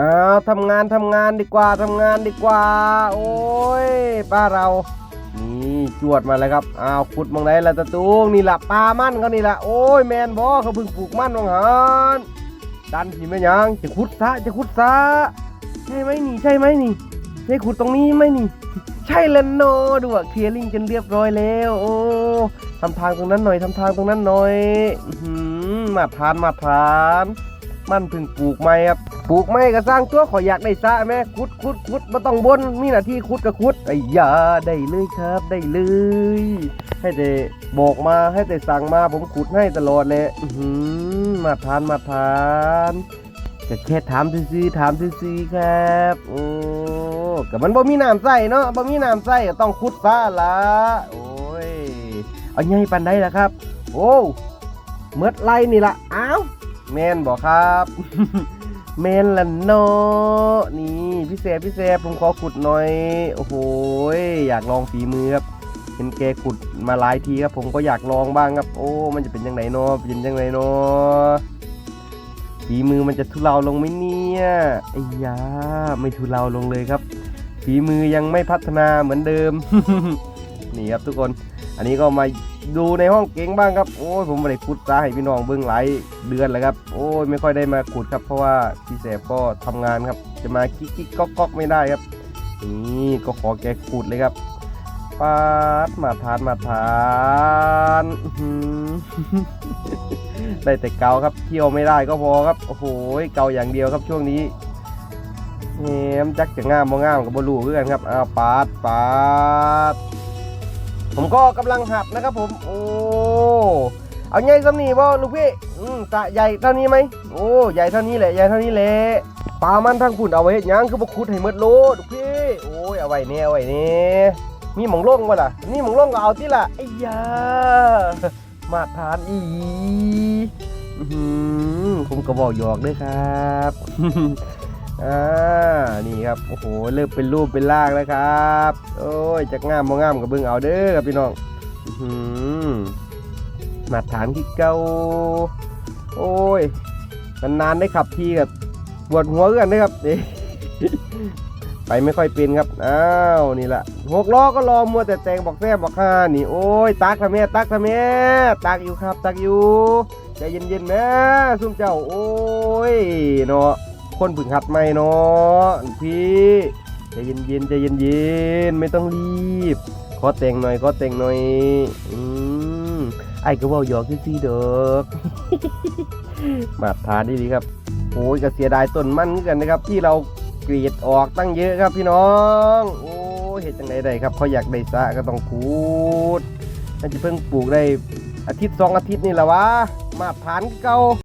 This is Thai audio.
อ้าวทำงานทำงานดีกว่าทำงานดีกว่า โอ้ยป้าเรา นี่จวดมาเลยครับอ้าวขุดมองไหนละตะตุงนี่ละปลามั่นเขานี่ละโอ้ยแมนบอเขาเพิ่งปลูกมั่นวังหันดันผีไม่ยังจะขุดซะจะขุดซะใช่ไหมนี่ใช่ไหมนี่ใช่ขุดตรงนี้ไหมนี่ ใช่แล้วโนดูอะเคลียร์ลิงจนเรียบร้อยแล้ว โอ้ทำทางตรงนั้นหน่อยทำทางตรงนั้นหน่อยอื้อหือมาทานมาทาน มันเพิ่งปลูกไม้ครับปลูกไม้ก็สร้างตัวขออยากได้ซะแม่ขุดขุดขุดมาต้องบนมีหน้าที่ขุดก็ขุดไอ้ยาได้เลยครับได้เลย ให้แต่บอกมาให้แต่สั่งมาผมขุดให้ตลอดเลยมาทานมาทานก็แค่ถามซื้อๆถามซื้อๆครับโอ้ก็มันบ่มีน้ำใส่เนาะบ่มีน้ำใส่ก็ต้องขุดซะละโอ้ยเอาไงปันได้ละครับ โอ้เมื่อไรนี่ละอ้าว แมนบอกครับแมนละเนาะนี่พี่แซพี่แซผมขอขุดหน่อย โอ้โหอยากลองฝีมือครับเห็นแกขุดมาหลายทีครับผมก็อยากลองบ้างครับ โอ้ มันจะเป็นยังไงเนาะเป็นยังไงเนาะฝีมือมันจะทุเลาลงไหมเนี่ยไอ้ยาไม่ทุเลาลงเลยครับ ฝีมือยังไม่พัฒนาเหมือนเดิมนี่ครับทุกคน อันนี้ก็มา ดูในห้องเก่งบ้างครับ โอ้ยผมไม่ได้ขุดซาให้พี่น้องเบิ้งหลายเดือนแล้วครับ โอ้ยไม่ค่อยได้มาขุดครับ เพราะว่าพี่แสบก็ทำงานครับ จะมากิ๊กกิ๊กก๊อกก๊อกไม่ได้ครับ นี่ก็ขอแกขุดเลยครับปาดมาทานมาทานได้แต่เกาครับเที่ยวไม่ได้ก็พอครับ โอ้โหเกาอย่างเดียวครับช่วงนี้แหมจักจะง่ามบ่ง่ามกับบลูคือกันครับอ้าวปาดปาด ผมก็กำลังหัดนะครับผม โอ้ เอาใหญ่สำนีบ่ลูกพี่อืมสะใหญ่เท่านี้ไหมโอ้ใหญ่เท่านี้แหละใหญ่เท่านี้แหละปลามันทั้งพุ่นเอาไว้เฮ็ดหยังคือบ่ขุดให้หมดโลลูกพี่โอ้ยเอาไว้เนี่ยเอาไว้เนี่ยมีหมองลงบ่ล่ะมีหมองลงก็เอาติล่ะไอ้ยามาทานอีอือผมก็บอกหยอกด้วยครับ อ่านี่ครับโอ้โหเริ่มเป็นรูปเป็นร่างแล้วครับ โอ้ยจากงามมองามกับเบิ่งเอาเด้อครับพี่น้องหือมาฐานที่เก่าโอ้ยนานๆได้ขับทีกับปวดหัวกันนะครับไปไม่ค่อยเป็นครับอ้าวนี่แหละหกล้อก็รอมัวแต่แต่งบอกแท้บอกห้านี่โอ้ยตักทำแม่ตักทำแม่ตักอยู่ครับ ตักอยู่ใจเย็นๆแม่ซุ่มเจ้าโอ้ยเนาะ คนฝึกหัดใหม่เนาะพี่ใจเย็นๆใจเย็นๆไม่ต้องรีบ ขอแต่งหน่อยขอแต่งหน่อยอืมไอ้ก็เว่าหยอกซี่ๆเด้อมาทานดีๆครับโอ้ยก็เสียดายต้นมันกันนะครับ ที่เรากรีดออกตั้งเยอะครับพี่น้อง โอ้เห็ดจังไดได้ครับเขาอยากได้สะก็ต้องคูดน่าจะเพิ่งปลูกได้อาทิตย์สองอาทิตย์นี่แหละวะมาทานเก่า